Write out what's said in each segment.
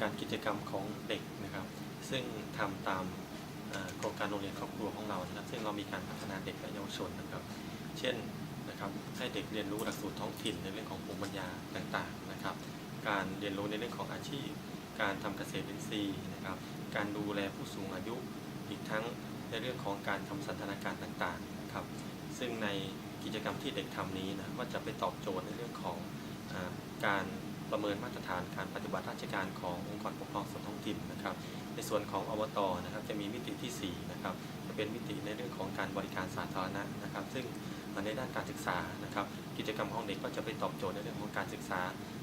การกิจกรรมของเด็กนะครับ ซึ่งทำตามโครงการโรงเรียนครอบครัวของเรานะครับ ซึ่งเรามีการพัฒนาเด็กและเยาวชนนะครับ เช่นนะครับให้เด็กเรียนรู้หลักสูตรท้องถิ่นในเรื่องของภูมิปัญญาต่างๆนะครับ การเรียนรู้ในเรื่องของอาชีพ การทำเกษตรอินทรีย์นะครับ การดูแลผู้สูงอายุ อีกทั้งในเรื่องของการทำสันทนาการต่างๆนะครับ ซึ่งในกิจกรรมที่เด็กทำนี้นะก็จะไปตอบโจทย์ในเรื่องของอการ ประเมินมาตรฐานการปฏิบัติราชการขององค์กรปกครองส่วนท้องถิ่นนะครับ ในส่วนของอบตนะครับจะมีมิติที่4นะครับจะเป็นมิติในเรื่องของการบริการสาธารณะนะครับ ซึ่งในด้านการศึกษานะครับ กิจกรรมของเด็กก็จะไปตอบโจทย์ในเรื่องของการศึกษา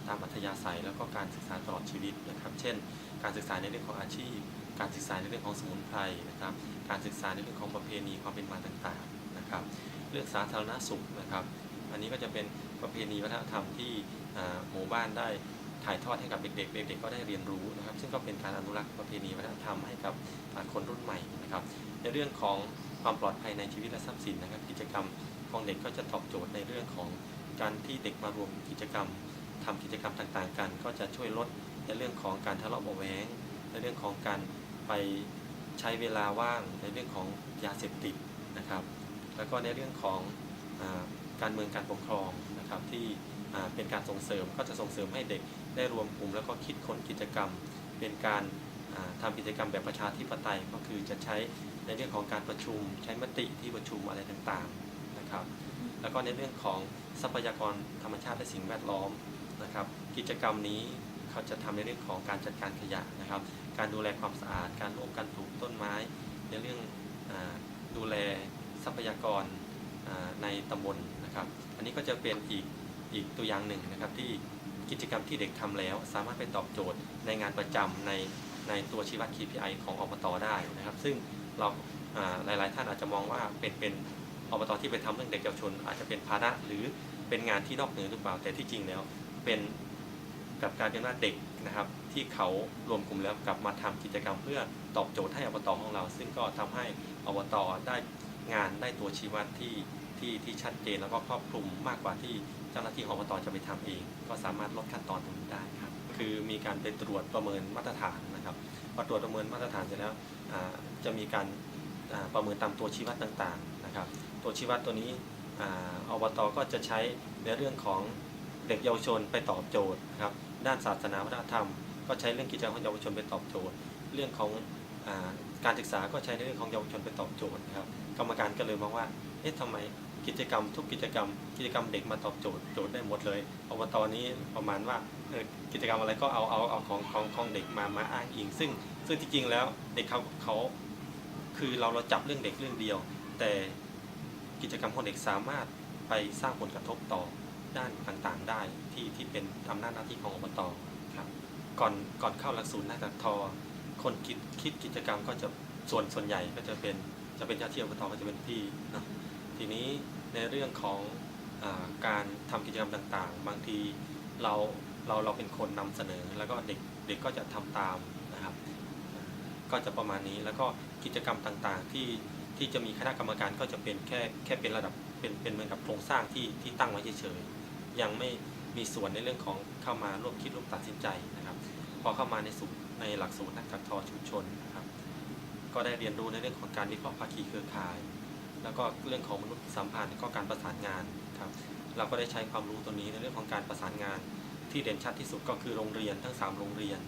ตามอัธยาศัย แล้วก็การศึกษาตลอดชีวิตนะครับ เช่น การศึกษาในเรื่องของอาชีพ การศึกษาในเรื่องของสมุนไพรนะครับ การศึกษาในเรื่องของประเพณีความเป็นมาต่างๆนะครับ เรื่องสาธารณสุขนะครับ อันนี้ก็จะเป็นประเพณีวัฒนธรรมที่ หมู่บ้านได้ถ่ายทอดให้กับเด็กๆ เด็กๆ ก็ได้เรียนรู้นะครับ ซึ่งก็เป็นการอนุรักษ์ประเพณีวัฒนธรรมให้กับคนรุ่นใหม่นะครับ ในเรื่องของความปลอดภัยในชีวิตและทรัพย์สินนะครับ กิจกรรมของเด็กก็จะตอบโจทย์ในเรื่องของการที่เด็กมารวมกิจกรรมทำกิจกรรมต่างๆ กัน ก็จะช่วยลดในเรื่องของการทะเลาะเบาะแว้งในเรื่องของการไปใช้เวลาว่างในเรื่องของยาเสพติดนะครับ แล้วก็ในเรื่องของอการเมืองการปกครองนะครับที่ เป็นการส่งเสริมก็จะส่งเสริมให้เด็กได้รวมกลุ่ม แล้วก็คิดค้นกิจกรรม เป็นการอ่าทำกิจกรรมแบบประชาธิปไตยก็คือจะใช้ในเรื่องของการประชุม ใช้มติที่ประชุมอะไรต่างๆนะครับ แล้วก็ในเรื่องของทรัพยากรธรรมชาติและสิ่งแวดล้อมนะครับ กิจกรรมนี้เขาจะทำในเรื่องของการจัดการขยะนะครับ การดูแลความสะอาด การร่วมกันปลูกต้นไม้ ในเรื่องอดูแลทรัพยากรในตำบลนะครับ อันนี้ก็จะเป็นอีก อีกตัวอย่างหนึ่งนะครับที่กิจกรรมที่เด็กทำแล้ว สามารถไปตอบโจทย์ในงานประจำในในตัวชี้วัด KPI ของอบตได้นะครับ ซึ่งเราหลาย ๆ ท่านอาจจะมองว่าเป็นเป็นอบตที่ไปทำเรื่องเด็กเยาวชน อาจจะเป็นภาระหรือเป็นงานที่นอกเหนือหรือเปล่าแต่ที่จริงแล้วเป็นกับการเป็นว่าเด็กนะครับที่เขารวมกลุ่มแล้วกลับมาทำกิจกรรมเพื่อตอบโจทย์ให้อบตของเรา ซึ่งก็ทำให้อบตได้งานได้ตัวชี้วัดที่ ที่ที่ชัดเจนแล้วก็ครอบคลุมมากกว่าที่เจ้าหน้าที่อบตจะไปทำเอง ก็สามารถลดขั้นตอนตรงนี้ได้ครับ คือมีการไปตรวจประเมินมาตรฐานนะครับพอตรวจประเมินมาตรฐานเสร็จแล้วจะมีการประเมินตามตัวชี้วัดต่างๆนะครับ ตัวชี้วัดตัวนี้อบตก็จะใช้ในเรื่องของเด็กเยาวชนไปตอบโจทย์นะครับด้านศาสนาวัฒนธรรม ก็ใช้เรื่องกิจกรรมของเยาวชนไปตอบโจทย์ เรื่องของการศึกษาก็ใช้ในเรื่องของเยาวชนไปตอบโจทย์นะครับกรรมการก็เลยมองว่าเอ๊ะทำไม กิจกรรม ทุกกิจกรรม กิจกรรมเด็กมาตอบโจทย์โจทย์ได้หมดเลยอบตนี้ประมาณว่ากิจกรรมอะไรก็เอาเอาเอาของของของเด็กมามาอ้างอิง ซึ่งซึ่งที่จริงแล้วเด็กเขาเขาคือเราเราจับเรื่องเด็กเรื่องเดียว แต่กิจกรรมของเด็กสามารถไปสร้างผลกระทบต่อด้านต่างๆ ได้ที่ที่เป็นอำนาหน้าที่ของอบตครับก่อนก่อนเข้าหลักสูตรนักตัดทอ คนคิดคิดกิจกรรมก็จะส่วนส่วนใหญ่ก็จะเป็นจะเป็นเจ้าที่อบตก็จะเป็นพี่เนาะทีนี้ ในเรื่องของอการทำกิจกรรมต่างๆ บางทีเราเราเราเป็นคนนำเสนอ แล้วก็เด็กเด็กก็จะทำตามนะครับ ก็จะประมาณนี้แล้วก็กิจกรรมต่างๆที่ที่จะมีคณะกรรมการก็จะเป็นแค่แค่เป็นระดับเป็นเป็นเหมือนกับโครงสร้างที่ที่ตั้งไว้เฉยๆยังไม่มีส่วนในเรื่องของเข้ามาร่วมคิดร่วมตัดสินใจนะครับ พอเข้ามาในสูตรในหลักสูตรนักจัดทอชุมชนนะครับ ก็ได้เรียนรู้ในเรื่องของการวิเคราะห์ภาคีเครือข่าย แล้วก็เรื่องของมนุษย์สัมพันธ์ก็การประสานงานครับเราก็ได้ใช้ความรู้ตัวนี้ในเรื่องของการประสานงาน ที่เด่นชัดที่สุดก็คือโรงเรียนทั้ง 3 โรงเรียน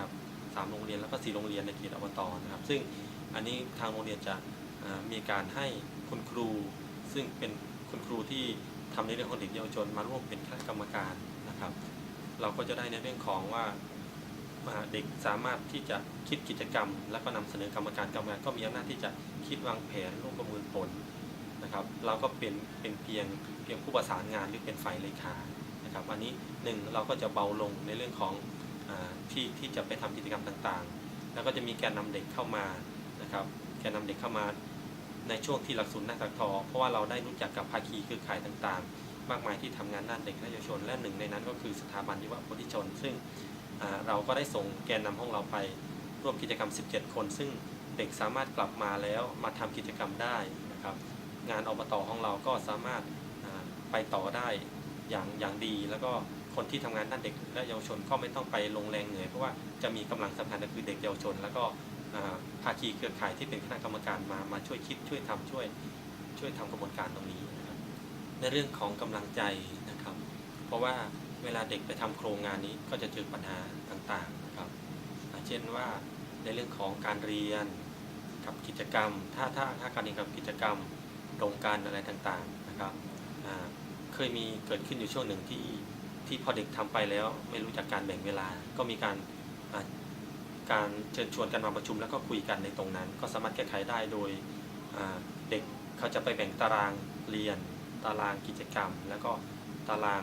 ครับสามโรงเรียนแล้วก็4โรงเรียนในเขตอบตนะครับ ซึ่งอันนี้ทางโรงเรียนจะมีการให้คุณครู ซึ่งเป็นคุณครูที่ทำในเรื่องของเด็กเยาวชนมาร่วมเป็นคณะกรรมการนะครับ เราก็จะได้ในเรื่องของว่า เด็กสามารถที่จะคิดกิจกรรม แล้วก็นำเสนอกรรมการกรรมการก็มีอำนาจที่จะคิดวางแผนร่วมประเมินผลนะครับ เราก็เป็นเป็นเพียงเพียงผู้ประสานงานหรือเป็นฝ่ายเลขานะครับอันนี้หนึ่งเราก็จะเบาลงในเรื่องของอาที่ที่จะไปทำกิจกรรมต่างๆ แล้วก็จะมีแกนนำเด็กเข้ามานะครับแกนนำเด็กเข้ามาในช่วงที่หลักสูตรนักตักทอเพราะว่าเราได้รู้จักกับภาคีเครือข่ายต่างๆ มากมายที่ทำงานด้านเด็กและเยาวชน และหนึ่งในนั้นก็คือสถาบันยุวโพธิชน ซึ่ง เราก็ได้ส่งแกนนำของเราไปร่วมกิจกรรม 17 คน ซึ่งเด็กสามารถกลับมาแล้วมาทำกิจกรรมได้นะครับ งานอบตของเราก็สามารถไปต่อได้อย่างอย่างดี แล้วก็คนที่ทำงานด้านเด็กและเยาวชนก็ไม่ต้องไปลงแรงเหนื่อยเพราะว่าจะมีกำลังสำคัญก็คือเด็กเยาวชน แล้วก็ภาคีเครือข่ายที่เป็นคณะกรรมการมามาช่วยคิดช่วยทำช่วยช่วยทำกระบวนการตรงนี้นะครับในเรื่องของกำลังใจนะครับ เพราะว่า เวลาเด็กไปทำโครงงานนี้ก็จะเจอปัญหาต่างๆนะครับ เช่นว่าในเรื่องของการเรียนกับกิจกรรม ถ้าถ้าถ้าการเรียนกับกิจกรรมโรงการอะไรต่างๆนะครับ เคยมีเกิดขึ้นอยู่ช่วงหนึ่งที่ที่พอเด็กทำไปแล้วไม่รู้จักการแบ่งเวลา ก็มีการการเชิญชวนกันมาประชุมแล้วก็คุยกันในตรงนั้น ก็สามารถแก้ไขได้โดยเด็กเขาจะไปแบ่งตารางเรียน ตารางกิจกรรม แล้วก็ตาราง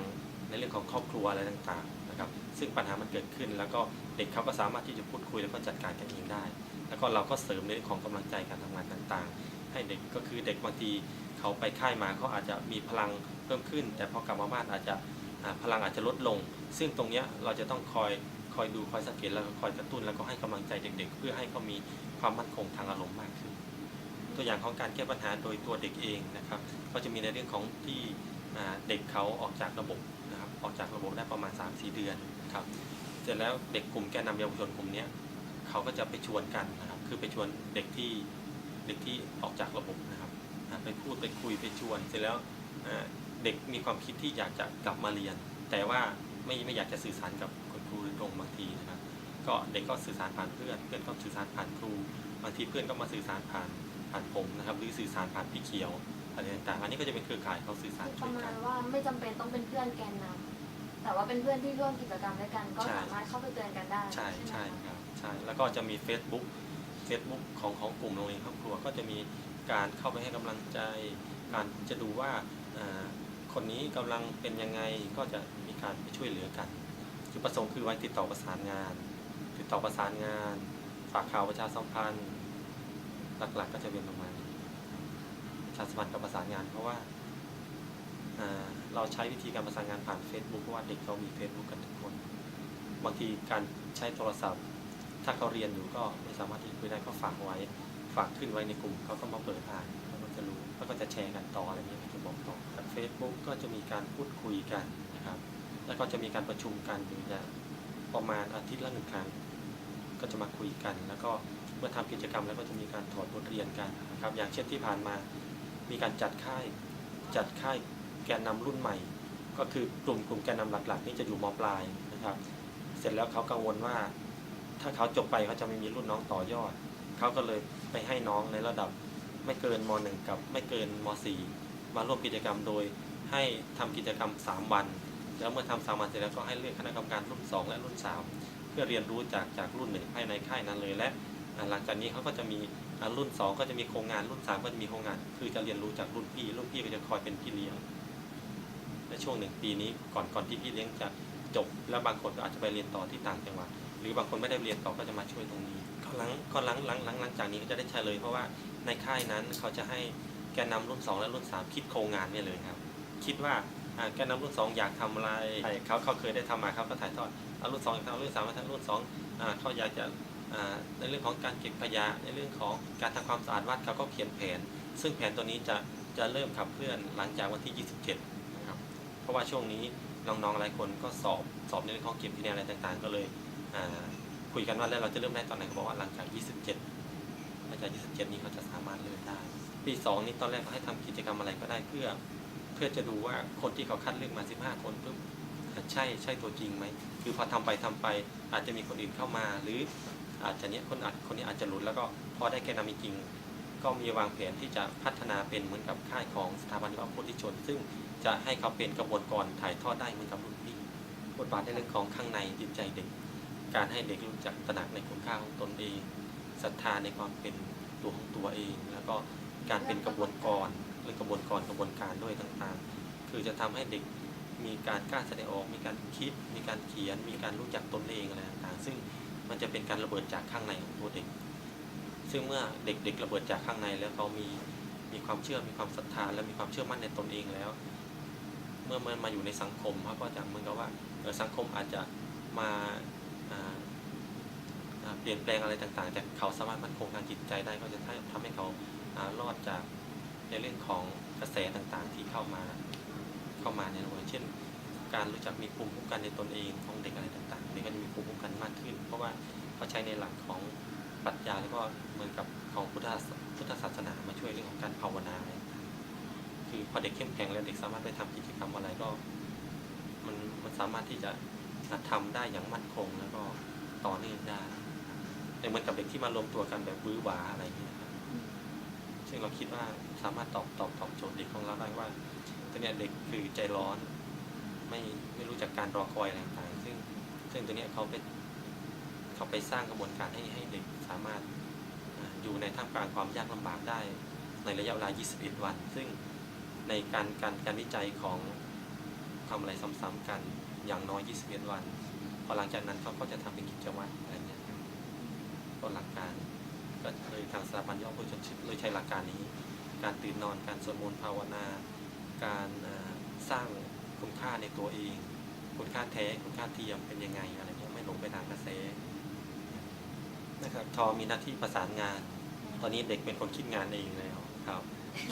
ในเรื่องของครอบครัวอะไรต่างๆนะครับซึ่งปัญหามันเกิดขึ้น แล้วก็เด็กเขาก็สามารถที่จะพูดคุยแล้วก็จัดการกันเองได้ แล้วก็เราก็เสริมในเรื่องของกำลังใจการทำงานต่างๆ ให้เด็กก็คือเด็กบางทีเขาไปค่ายมาเขาอาจจะมีพลังเพิ่มขึ้น แต่พอกลับมาบ้านอาจจะพลังอาจจะลดลง ซึ่งตรงเนี้ยเราจะต้องคอยคอยดูคอยสังเกตแล้วก็คอยกระตุ้นแล้วก็ให้กำลังใจเด็ก ๆ เพื่อให้เขามีความมั่นคงทางอารมณ์มากขึ้น ตัวอย่างของการแก้ปัญหาโดยตัวเด็กเองนะครับ ก็จะมีในเรื่องของที่เด็กเขาออกจากระบบ ออกจากระบบได้ประมาณ 3-4 เดือนครับเสร็จแล้วเด็กกลุ่มแกนนำเยาวชนกลุ่มนี้เขาก็จะไปชวนกันนะครับคือไปชวนเด็กที่เด็กที่ออกจากระบบนะครับไปพูดไปคุยไปชวน เสร็จแล้วเด็กมีความคิดที่อยากจะกลับมาเรียน แต่ว่าไม่ไม่อยากจะสื่อสารกับคุณครูตรงบางทีนะครับ ก็เด็กก็สื่อสารผ่านเพื่อนเพื่อนก็สื่อสารผ่านครูบางทีเพื่อนก็มาสื่อสารผ่านผ่านผมนะครับ หรือสื่อสารผ่านพี่เขียวอะไรต่างๆอันนี้ก็จะเป็นเครือข่ายเขาสื่อสารปช่วระยมากัณนว่าไม่จำเป็นต้องเป็นเพื่อนแกนนำ แต่ว่าเป็นเพื่อนที่ร่วมกิจกรรมด้วยกันก็ใช่สามารถเข้าไปเตือนกันได้ใช่ไหมใช่คะครับใช่แล้วก็จะมี Facebook Facebook ของของกลุ่มโรงเรียนครอบครัว ก็จะมีการเข้าไปให้กำลังใจ การจะดูว่าอ่าคนนี้กำลังเป็นยังไงก็จะมีการไปช่วยเหลือกันจุดประสงค์คือไว้ติดต่อประสานงาน ติดต่อประสานงาน ฝากข่าวประชาสัมพันธ์ หลักๆ ก็จะเป็นประมาณนี้ประชาสัมพันธ์กับประสานงานเพราะว่าอ่า เราใช้วิธีการประสานงานผ่าน Facebook เพราะว่าเด็กเขามี Facebook กันทุกคน บางทีการใช้โทรศัพท์ ถ้าเขาเรียนอยู่ก็ไม่สามารถที่จะคุยได้ก็ฝากไว้ ฝากขึ้นไว้ในกลุ่มเขาก็มาเปิดอ่านเขาก็จะรู้แล้วก็จะแชร์กันต่ออะไรเงี้ยจะบอกต่อกับ Facebook ก็จะมีการพูดคุยกันนะครับ แล้วก็จะมีการประชุมกันอยู่อย่างประมาณอาทิตย์ละหนึ่งครั้ง ก็จะมาคุยกัน แล้วก็เมื่อทำกิจกรรมแล้วก็จะมีการถอดบทเรียนกันนะครับ อย่างเช่นที่ผ่านมา มีการจัดค่ายจัดค่าย แกนนำรุ่นใหม่ ก็คือกลุ่มกลุ่มแกนนำหลัก ๆ นี่จะอยู่มปลายนะครับ เสร็จแล้วเขากังวลว่า ถ้าเขาจบไปเขาจะไม่มีรุ่นน้องต่อยอด เขาก็เลยไปให้น้องในระดับไม่เกินม .1 กับไม่เกินม .4 มาร่วมกิจกรรมโดยให้ทำกิจกรรม 3 วัน แล้วเมื่อทำสามวันเสร็จแล้วก็ให้เลือกคณะกรรมการรุ่น 2 และรุ่น 3 เพื่อเรียนรู้จากจากรุ่นหนึ่งภายในค่ายนั้นเลยและหลังจากนี้เขาก็จะมีรุ่น 2 ก็จะมีโครงงานรุ่น 3 ก็จะมีโครงงาน คือจะเรียนรู้จากรุ่นพี่รุ่นพี่ก็จะคอยเป็นพี่เลี้ยง ในช่วงหนึ่งปีนี้ก่อนก่อนที่พี่เลี้ยงจะจบ แล้วบางคนก็อาจจะไปเรียนต่อที่ต่างจังหวัด หรือบางคนไม่ได้เรียนต่อก็จะมาช่วยตรงนี้ก็หลังก็หลังหลังหลังหลังจากนี้ก็จะได้ใช้เลย เพราะว่าในค่ายนั้นเขาจะให้แกนนำรุ่น 2 และรุ่น 3 คิดโครงงานเนี่ยเลยครับ คิดว่าอ่าแกนนำรุ่น 2 อยากทำอะไรเขาเขาเคยได้ทำมาเขาก็ถ่ายทอดเอารุ่น2อยากทำรุ่น3มาทำรุ่น2อ่าเขาอยากจะอ่าในเรื่องของการเก็บขยะในเรื่องของการทำความสะอาดวัดเขาก็เขียนแผน ซึ่งแผนตัวนี้จะจะเริ่มขับเคลื่อนหลังจากวันที่ 27นะค รับเพราะว่าช่วงนี้น้องๆหลายคนก็สอบสอบในเรื่องของเก็บคะแนนอะไรต่างๆ ก็เลยคุยกันว่าแล้วเราจะเริ่มได้ตอนไหนเขาบอกว่าหลังจาก 27หลังจาก 27 นี้เขาจะสามารถเริ่มได้ปี2นี้ตอนแรกเขาให้ทำกิจกรรมอะไรก็ได้เพื่อ เพื่อจะดูว่าคนที่เขาคัดเลือกมา 15 คนปุ๊บใช่ใช่ตัวจริงไหมคือพอทำไปทำไป อาจจะมีคนอื่นเข้ามา หรืออาจจะเนี้ยคนอาจคนนี้อาจจะหลุดแล้วก็พอได้แกนนำจริงก็มีวางแผนที่จะพัฒนาเป็นเหมือนกับค่ายของสถาบันวิทยาโพธิชน ซึ่ง จะให้เขาเป็นกระบวนการถ่ายทอดได้เหมือนกับรุ่นพี่บทบาทในเรื่องของข้างในจิตใจเด็ก การให้เด็กรู้จักตระหนักในคุณค่าของตนเองศรัทธาในความเป็นตัวของตัวเอง แล้วก็การเป็นกระบวนการเรื่องกระบวนการกระบวนการด้วยต่างๆ คือจะทำให้เด็กมีการกล้าแสดงออก มีการคิด มีการเขียน มีการรู้จักตนเองอะไรต่างๆ ซึ่งมันจะเป็นการระเบิดจากข้างในของตัวเด็ก ซึ่งเมื่อเด็กๆระเบิดจากข้างในแล้วเขามีมีความเชื่อ มีความศรัทธา และมีความเชื่อมั่นในตนเองแล้ว เมื่อมันมาอยู่ในสังคมเขาก็จะเหมือนกับว่าสังคมอาจจะมาเปลี่ยนแปลงอะไรต่างๆแต่เขาสามารถมั่นคงทางจิตใจได้ก็จะทำให้เขารอดจากในเรื่องของกระแสต่างๆที่เข้ามาเข้ามาในโรงเรียนเช่น การรู้จักมีภูมิคุ้มกันในตนเองของเด็กอะไรต่างๆเด็กก็จะมีภูมิคุ้มกันมากขึ้น เพราะว่าเขาใช้ในหลักของปรัชญาแล้วก็เหมือนกับของพุทธศาสนามาช่วยเรื่องของการภาวนาอะไรต่างๆ คือพอเด็กเข้มแข็งแล้วเด็กสามารถไปทำกิจกรรมอะไรก็มันมันสามารถที่จะทำได้อย่างมั่นคงแล้วก็ต่อเนื่องได้แต่เหมือนกับเด็กที่มารวมตัวกันแบบบื้อหวาอะไรอย่างเงี้ยครับซึ่งเราคิดว่าสามารถตอบตอบตอบโจทย์เด็กของเราได้ว่าตัวเนี้ยเด็กคือใจร้อน ไม่ไม่รู้จักการรอคอยอะไรต่างๆซึ่งซึ่งตัวเนี้ยเขาไปเขาไปสร้างกระบวนการให้ให้เด็กสามารถอยู่ในท่ามกลางความยากลำบากได้ในระยะเวลา 21 วัน ซึ่ง ในการการการวิจัยของทำอะไรซ้ำๆกันอย่างน้อย 21 วัน พอหลังจากนั้นเขาก็จะทำเป็นกิจวัตรอะไรเงี้ยก็หลักการก็เลยทางสถาบันย่อมผู้ชนชิพเลยใช้หลักการนี้ การตื่นนอนการสวดมนต์ภาวนา การสร้างคุณค่าในตัวเอง คุณค่าแท้คุณค่าเทียมเป็นยังไงอะไรเงี้ยไม่หลงไปตามกระแสนะครับทอมีหน้าที่ประสานงาน ตอนนี้เด็กเป็นคนคิดงานเองแล้วครับ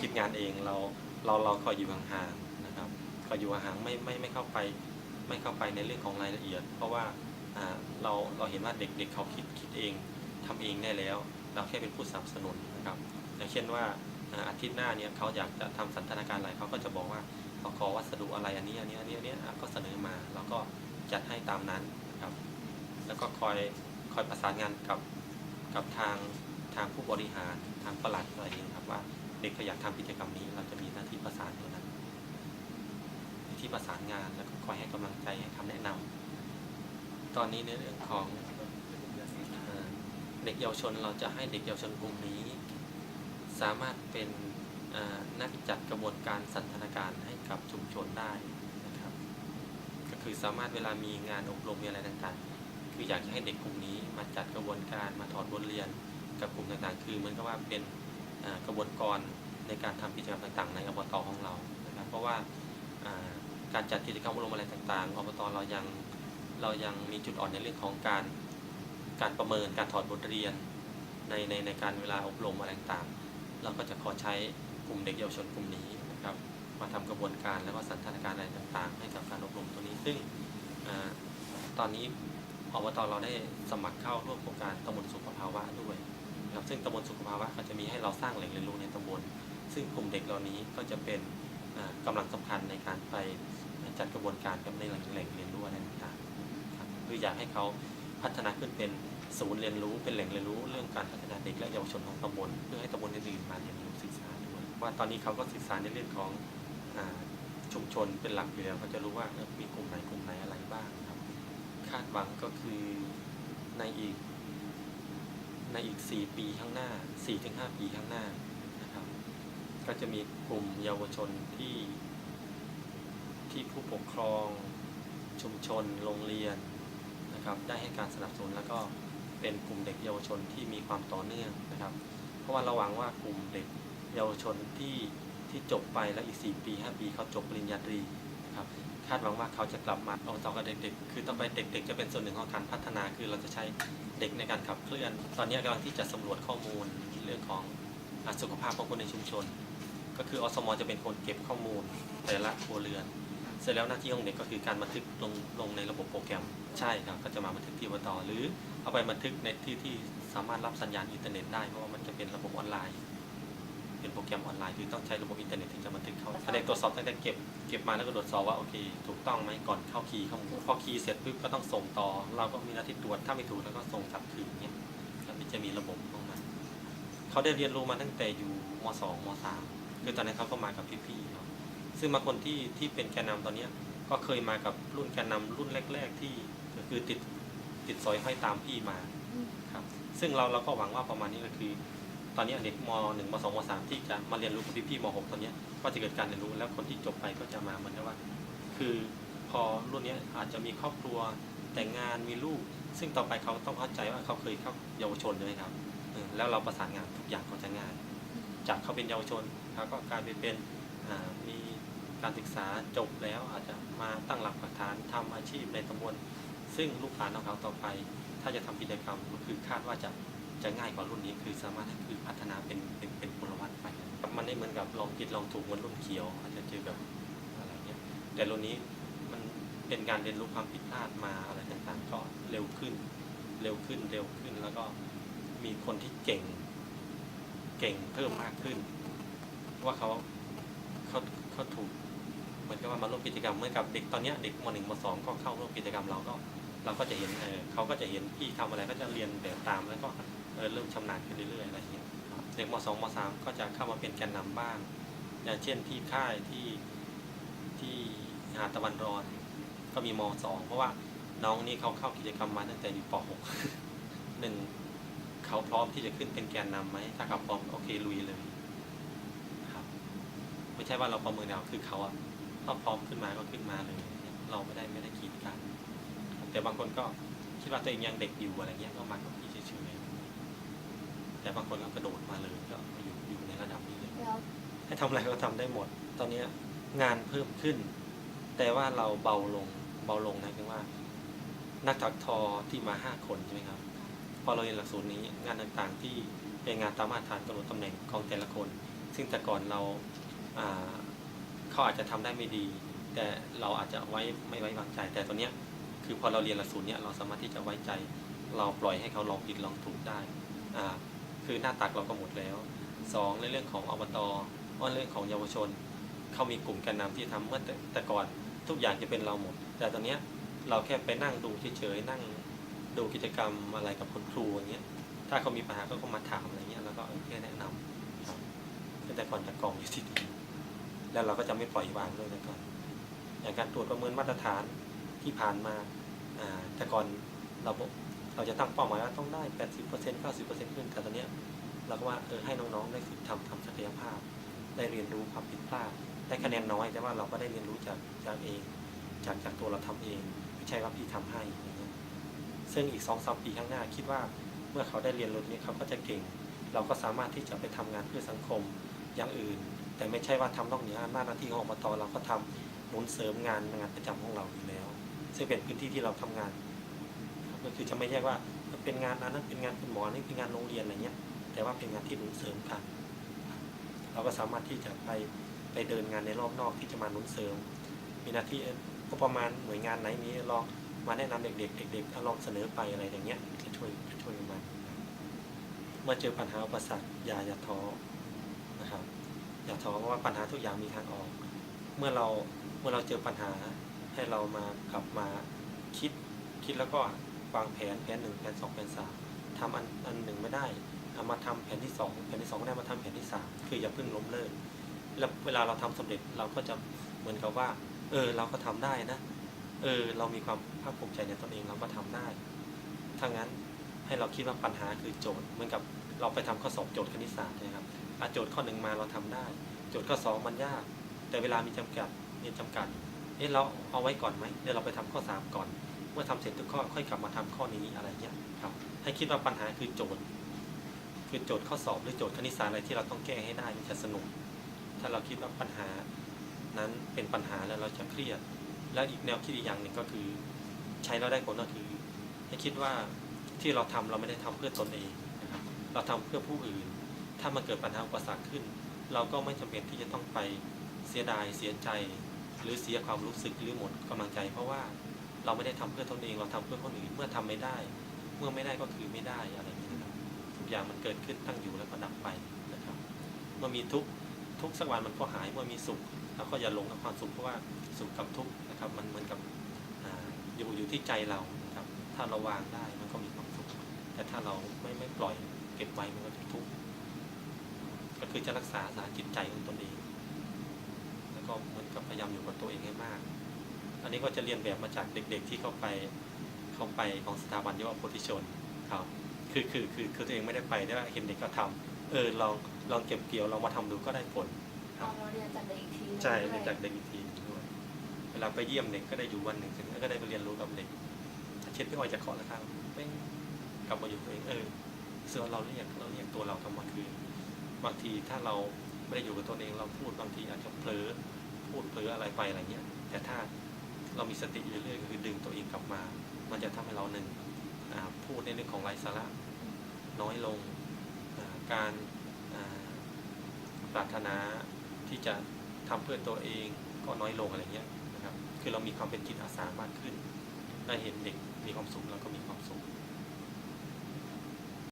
คิดงานเองเรา เราเราคอยอยู่ห่างๆนะครับคอยอยู่ห่างไม่ไม่ไม่เข้าไป ไม่เข้าไปในเรื่องของรายละเอียด เพราะว่าอ่าเราเราเห็นว่าเด็กเด็กเขาคิดคิดเองทำเองได้แล้ว เราแค่เป็นผู้สนับสนุนนะครับอย่างเช่นว่าอาทิตย์หน้าเนี่ยเขาอยากจะทำสันทนาการอะไรเขาก็จะบอกว่าเขาขอวัสดุอะไรอันนี้อันนี้อันนี้อันนี้ก็เสนอมาเราก็จัดให้ตามนั้นนะครับ แล้วก็คอยคอยประสานงานกับกับทางทางผู้บริหารทางประหลัดอะไรอย่างนี้ครับว่า ด็กขาอยากทำกิจกรรมนี้ เราจะมีหน้าที่ประสานตัวนั้นที่ประสานงานแล้วก็คอยให้กำลังใจให้คำแนะนำตอนนี้ในเรื่องของเด็กเยาวชนเราจะให้เด็กเยาวชนกลุ่มนี้ สามารถเป็นนักจัดกระบวนการสันทนาการให้กับชุมชนได้นะครับ ก็คือสามารถเวลามีงานอบรมมีอะไรต่างๆ คืออยากให้เด็กกลุ่มนี้มาจัดกระบวนการมาถอดบทเรียนกับกลุ่มต่างๆ คือเหมือนกับว่าเป็นกระบวนการ ในการทำกิจกรรมต่างๆ ในอบตของเรานะครับเพราะว่าการจัดกิจกรรมอบรมอะไรต่างๆอบตเรายังเรายังมีจุดอ่อนในเรื่องของการการประเมินการถอดบทเรียนในในในการเวลาอบรมอะไรต่างๆ เราก็จะขอใช้กลุ่มเด็กเยาวชนกลุ่มนี้นะครับมาทำกระบวนการแล้วก็สันทนาการอะไรต่างๆ ให้กับการอบรมตัวนี้ซึ่งอตอนนี้อบตเราได้สมัครเข้าร่วมโครงการตำบลสุขภาวะด้วยครับซึ่งตำบลสุขภาวะก็จะมีให้เราสร้างแหล่งเรียนรู้ในตำบล ซึ่งกลุ่มเด็กเหล่านี้ก็จะเป็นอ่ากำลังสำคัญในการไปจัดกระบวนการกับในแหล่งเรียนรู้อะไรต่างๆคืออยากให้เขาพัฒนาขึ้นเป็นศูนย์เรียนรู้เป็นแหล่งเรียนรู้เรื่องการพัฒนาเด็กและเยาวชนของตำบลเพื่อให้ตำบลอื่นๆมาเรียนรู้ศึกษาด้วยว่าตอนนี้เขาก็ศึกษาในเรื่องของอชุมชนเป็นหลักอยู่แล้วเขาจะรู้ว่ามีกลุ่มไหนกลุ่มไหนอะไรบ้างครับ คาดหวังก็คือในอีกในอีก 4 ปีข้างหน้า 4-5 ปีข้างหน้า ก็จะมีกลุ่มเยาวชนที่ที่ผู้ปกครองชุมชนโรงเรียนนะครับได้ให้การสนับสนุนแล้วก็เป็นกลุ่มเด็กเยาวชนที่มีความต่อเนื่องนะครับ เพราะว่าเราหวังว่ากลุ่มเด็กเยาวชนที่ที่จบไปแล้วอีก 4 ปี 5 ปีเขาจบปริญญาตรีนะครับคาดหวังว่าเขาจะกลับมาเอาต่อกับเด็กๆ คือต่อไปเด็กๆ จะเป็นส่วนหนึ่งของการพัฒนา คือเราจะใช้เด็กในการขับเคลื่อน ตอนนี้กำลังที่จะสำรวจข้อมูลเรื่องของสุขภาพของคนในชุมชน ก็คืออสมจะเป็นคนเก็บข้อมูล แต่ละครัวเรือน เสร็จแล้วหน้าที่ของเด็กก็คือการบันทึกลงลงในระบบโปรแกรม ใช่ครับ ก็จะมาบันทึกที่อบตหรือเอาไปบันทึกในที่ที่สามารถรับสัญญาณอินเทอร์เน็ตได้เพราะว่ามันจะเป็นระบบออนไลน์ เป็นโปรแกรมออนไลน์คือต้องใช้ระบบอินเทอร์เน็ตถึงจะบันทึกเข้าถ้าเด็กตรวจสอบตั้งแต่เก็บเก็บมาแล้วก็ตรวจสอบว่าโอเคถูกต้องไหมก่อนเข้าคีย์ข้อมูลพอคีย์เสร็จปุ๊บก็ต้องส่งต่อ เราก็มีหน้าที่ตรวจถ้าไม่ถูกแล้วก็ส่งกลับคืนเงี้ยแล้วมันจะมีระบบของมันเขาได้เรียนรู้มาตั้งแต่อยู่มสองมสาม คือตอนนั้นเขาก็มากับพี่ๆเนาะซึ่งบางคนที่ที่เป็นแกนนำตอนเนี้ยก็เคยมากับรุ่นแกนนำรุ่นแรก ๆ ที่คือติดติดซอยห้อยตามพี่มาครับ ซึ่งเราเราก็หวังว่าประมาณนี้ก็คือ ตอนนี้เด็กม .1 ม2ม3ที่จะมาเรียนรู้กับพี่ๆม .6 ตอนเนี้ยก็จะเกิดการเรียนรู้แล้วคนที่จบไปก็จะมาเหมือนกับว่า คือพอรุ่นเนี้ยอาจจะมีครอบครัวแต่งงานมีลูก ซึ่งต่อไปเขาต้องเข้าใจว่าเขาเคยเข้าเยาวชนใช่ไหมครับแล้วเราประสานงานทุกอย่างเขาจะง่าย จากเขาเป็นเยาวชน ขาก็กลายไปเป็นมีการศึกษาจบแล้วอาจจะมาตั้งหลักปักฐานทำอาชีพในตำบล ซึ่งลูกหลานของเขาต่อไป ถ้าจะทำกิจกรรมก็คือคาดว่าจะจะง่ายกว่ารุ่นนี้คือสามารถคือพัฒนาเป็นเป็นเป็นพลวัตไปมันไม่เหมือนกับลองผิดลองถูกเหมือนรุ่นเขียว อาจจะเจอแบบอะไรเงี้ยแต่รุ่นนี้มันเป็นการเรียนรู้ความผิดพลาดมาอะไรต่างๆ ก็เร็วขึ้น เร็วขึ้นเร็วขึ้นแล้วก็มีคนที่เก่ง เก่งเพิ่มมากขึ้น ว่าเขาเขาเขาถูกเหมือนกับว่ามาร่วมกิจกรรมเหมือนกับเด็กตอนนี้เด็กมหนึ่งมสองก็เข้าร่วมกิจกรรมเราก็เราก็จะเห็นเออเขาก็จะเห็นพี่ทำอะไรก็จะเรียนแบบตามแล้วก็เออเริ่มชำนาญขึ้นเรื่อยๆอะไรอย่างเงี้ยเด็กมสองมสามก็จะเข้ามาเป็นแกนนำบ้าง อย่างเช่นที่ค่ายที่ที่หาดตะวันรอนก็มีมสองเพราะว่าน้องนี่เขาเข้ากิจกรรมมาตั้งแต่อยู่ปหกหนึ่งเขาพร้อมที่จะขึ้นเป็นแกนนำไหมถ้าเขาพร้อมโอเคลุยเลย ไม่ใช่ว่าเราประเมินเอาคือเขาอะถ้าพร้อมขึ้นมาก็ขึ้นมาเลย เราไม่ได้ไม่ได้กีดกัน แต่บางคนก็คิดว่าตัวเองยังเด็กอยู่อะไรเงี้ยก็มากับพี่เฉยๆแต่บางคนก็กระโดดมาเลยก็อยู่อยู่ในระดับนี้เลยแล้วให้ทำอะไรก็ทำได้หมด ตอนเนี้ยงานเพิ่มขึ้น แต่ว่าเราเบาลงเบาลงนะคือว่า นักถักทอที่มาห้าคนใช่ไหมครับ พอเราเรียนหลักสูตรนี้งานต่างๆที่เป็นงานตามมาตรฐานกำหนดตำแหน่งของแต่ละคน ซึ่งแต่ก่อนเราอ่า เขาอาจจะทำได้ไม่ดี แต่เราอาจจะไว้ไม่ไว้วางใจ แต่ตอนเนี้ยคือพอเราเรียนหลักสูตรเนี้ยเราสามารถที่จะไว้ใจ เราปล่อยให้เขาลองผิดลองถูกได้อ่าคือหน้าตักเราก็หมดแล้วสองในเรื่องของอบตว่าเรื่องของเยาวชน เขามีกลุ่มแกนนำที่ทำเมื่อแต่ก่อนทุกอย่างจะเป็นเราหมด แต่ตอนเนี้ยเราแค่ไปนั่งดูเฉยๆนั่งดูกิจกรรมอะไรกับคุณครูอย่างเงี้ย ถ้าเขามีปัญหาเขาก็มาถามอะไรเงี้ยแล้วก็แค่แนะนำครับแต่ก่อนจะกองอยู่ที่นี่ แล้วเราก็จะไม่ปล่อยวางด้วยแต่ก่อนอย่างการตรวจประเมินมาตรฐานที่ผ่านมาแต่ก่อนเราบอกเราจะตั้งเป้าหมายว่าต้องได้ 80% 90%ขึ้นแต่ตอนนี้เราก็ว่าเออให้น้องๆได้ฝึกทำทำศักยภาพ ได้เรียนรู้ความผิดพลาด ได้คะแนนน้อยแต่ว่าเราก็ได้เรียนรู้จากจากเอง จากจากตัวเราทำเอง ไม่ใช่ว่าพี่ทำให้ ซึ่งอีกสองสามปีข้างหน้าคิดว่าเมื่อเขาได้เรียนรู้นี้เขาก็จะเก่ง เราก็สามารถที่จะไปทำงานเพื่อสังคมอย่างอื่น แต่ไม่ใช่ว่าทำนอกเหนืออำนาจหน้าที่ของอบตเราก็ทำหนุนเสริมงานงานประจำของเราอยู่แล้ว ซึ่งเป็นพื้นที่ที่เราทำงานก็คือจะไม่แยกว่าเป็นงานอันนั้นเป็นงานคุณหมอนี่เป็นงานโรงเรียนอะไรเงี้ย แต่ว่าเป็นงานที่หนุนเสริมกัน เราก็สามารถที่จะไปไปเดินงานในรอบนอกที่จะมาหนุนเสริม มีหน้าที่ก็ประมาณหน่วยงานไหนมีลองมาแนะนำเด็กๆเด็กๆเอาลองเสนอไปอะไรอย่างเงี้ยจะช่วยจะช่วยมันเมื่อเจอปัญหาอุปสรรคอย่าอย่าท้อนะครับ อย่าท้อเพราะว่าปัญหาทุกอย่างมีทางออก เมื่อเราเมื่อเราเจอปัญหาให้เรามากลับมาคิดคิดแล้วก็วางแผนแผนหนึ่งแผนสองแผนสามทำอันอันหนึ่งไม่ได้เอามาทำแผนที่สองแผนที่สองไม่ได้มาทำแผนที่สามคืออย่าเพิ่งล้มเลิกแล้วเวลาเราทำสำเร็จเราก็จะเหมือนกับว่า เออเราก็ทำได้นะเออเรามีความภาคภูมิใจในตนเองเราก็ทำได้ถ้างั้นให้เราคิดว่าปัญหาคือโจทย์เหมือนกับเราไปทำข้อสอบโจทย์คณิตศาสตร์นะครับ อะโจทย์ข้อหนึ่งมาเราทำได้ โจทย์ข้อสองมันยาก แต่เวลามีจำกัดมีจำกัดเอ๊ะเราเอาไว้ก่อนไหมเดี๋ยวเราไปทำข้อสามก่อน เมื่อทำเสร็จทุกข้อค่อยกลับมาทำข้อนี้อะไรเงี้ยครับ ให้คิดว่าปัญหาคือโจทย์ คือโจทย์ข้อสอบหรือโจทย์คณิตศาสตร์อะไรที่เราต้องแก้ให้ได้มันจะสนุก ถ้าเราคิดว่าปัญหานั้นเป็นปัญหาแล้วเราจะเครียด แล้วอีกแนวคิดอีกอย่างหนึ่งก็คือ ใช้แล้วได้ผลก็คือ ให้คิดว่าที่เราทำเราไม่ได้ทำเพื่อตนเองนะครับเราทำเพื่อผู้อื่น ถ้ามันเกิดปัญหาอุปสรรคขึ้น เราก็ไม่จำเป็นที่จะต้องไปเสียดายเสียใจ หรือเสียความรู้สึกหรือหมดกำลังใจ เพราะว่าเราไม่ได้ทำเพื่อตนเองเราทำเพื่อคนอื่นเมื่อทำไม่ได้ เมื่อไม่ได้ก็คือไม่ได้อะไรอย่างนี้นะครับทุกอย่างมันเกิดขึ้นตั้งอยู่แล้วก็ดับไปนะครับ เมื่อมีทุกทุกสักวันมันก็หายเมื่อมีสุขเราก็อย่าหลงกับความสุขเพราะว่าสุขกับทุกนะครับ มันเหมือนกับออยู่อยู่ที่ใจเรานะครับ ถ้าเราวางได้มันก็มีความสุข แต่ถ้าเราไม่ไม่ปล่อยเก็บไว้มันก็จะทุกข์ คือจะรักษาสาจิตใจของตนเอง แล้วก็เหมือนกับพยายามอยู่กับตัวเองให้มาก อันนี้ก็จะเรียนแบบมาจากเด็ก ๆ ที่เข้าไปเข้าไปของสถาบันยุวโพธิชนครับคือคือคือคือตัวเองไม่ได้ไปแต่ว่าเห็นเด็กก็ทำเออลองลองเก็บเกี่ยวลองมาทำดูก็ได้ผลเอาเราเรียนจากเด็กอีกทีใช่รื่เรีอยนๆจากเด็กอีกทีด้วยเวลาไปเยี่ยมเด็กก็ได้อยู่วันหนึ่งเสร็จแล้วก็ได้ไปเรียนรู้กับเด็กเช่นพี่อ้อยจะขอแล้วครับเป้งกลับมาอยู่ตัวเองเออเสือเราเรียกเราเรียกตัวเราทำมาคืน บางทีถ้าเราไม่ได้อยู่กับตัวเองเราพูดบางทีอาจจะเผลอพูดเผลออะไรไปอะไรเงี้ย แต่ถ้าเรามีสติอยู่เรื่อยๆก็คือดึงตัวเองกลับมา มันจะทำให้เราหนึ่งพูดในเรื่องของไร้สาระน้อยลงการปรารถนาที่จะทำเพื่อตัวเองก็น้อยลงอะไรเงี้ยนะครับ คือเรามีความเป็นจิตอาสามากขึ้นได้เห็นเด็กมีความสุขเราก็มีความสุข